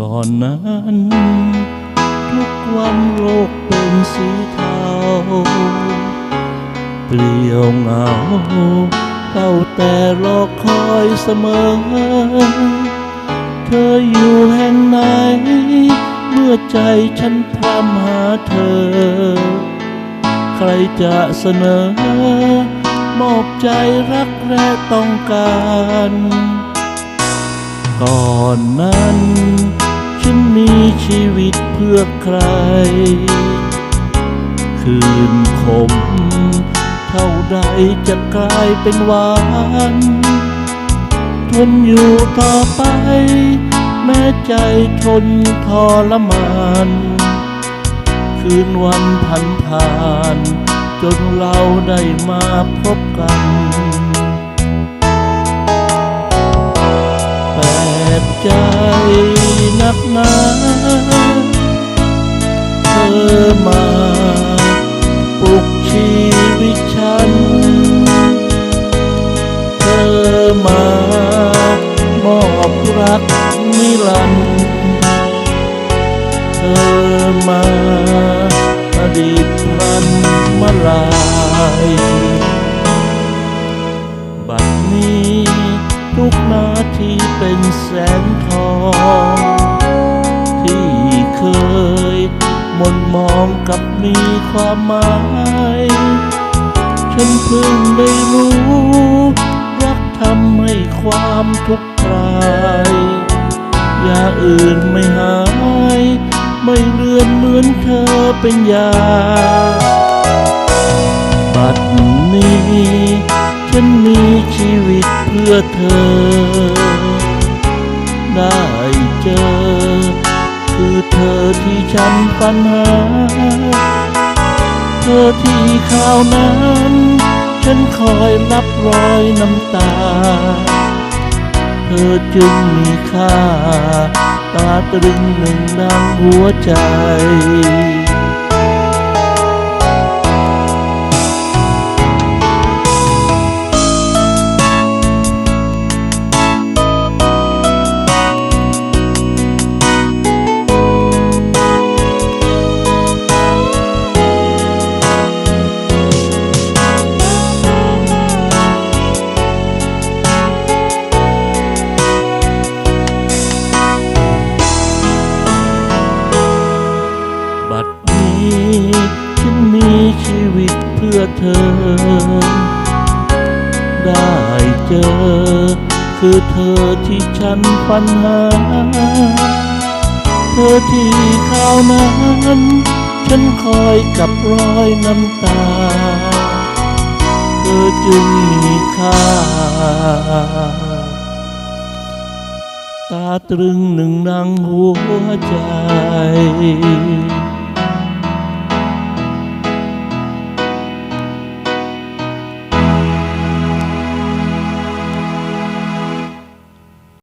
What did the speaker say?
ก่อนนั้น ทุกวันโลกเป็นสีเทาเปลี่ยวเหงาเฝ้าแต่รอคอยเสมอ เธออยู่แห่งไหน เมื่อใจฉันพรำหาเธอ ใครจะเสนอ มอบใจรักแร้ต้องการ ก่อนนั้นฉัน มีชีวิตเพื่อใคร คืนคมเท่าใดจะกลายเป็นหวานทนอยู่ต่อไป แม้ใจทนทรมาน คืนวันพันผ่าน จนเราได้มาพบกัน นักหนา เธอมาปลุกชีวิตฉัน เธอมามอบรักนิรันดร์เธอมาอดีตพลันมาลายบัดนี้ทุกนาทีเป็นแสนทอง มนมองกับมีความหมาย ฉันเพิ่งได้รู้ รักทำให้ความทุกข์คลายยาอื่นไม่หาย ไม่เลือนเหมือนเธอเป็นยา บัดนี้ ฉันมีชีวิตเพื่อเธอ ได้เจอ คือเธอที่ฉัน ปัญหา เธอที่ข่าวนั้น ฉันคอยรับรอยน้ำตา เธอจึงมีค่า ตาตรึงหนึ่งดังหัวใจ เธอ ได้เจอ คือเธอที่ฉันฝันหา เธอที่ข่าวนั้นฉันคอยกับรอยน้ำตา เธอจึงมีค่า ตาตรึงหนึ่งดังหัวใจ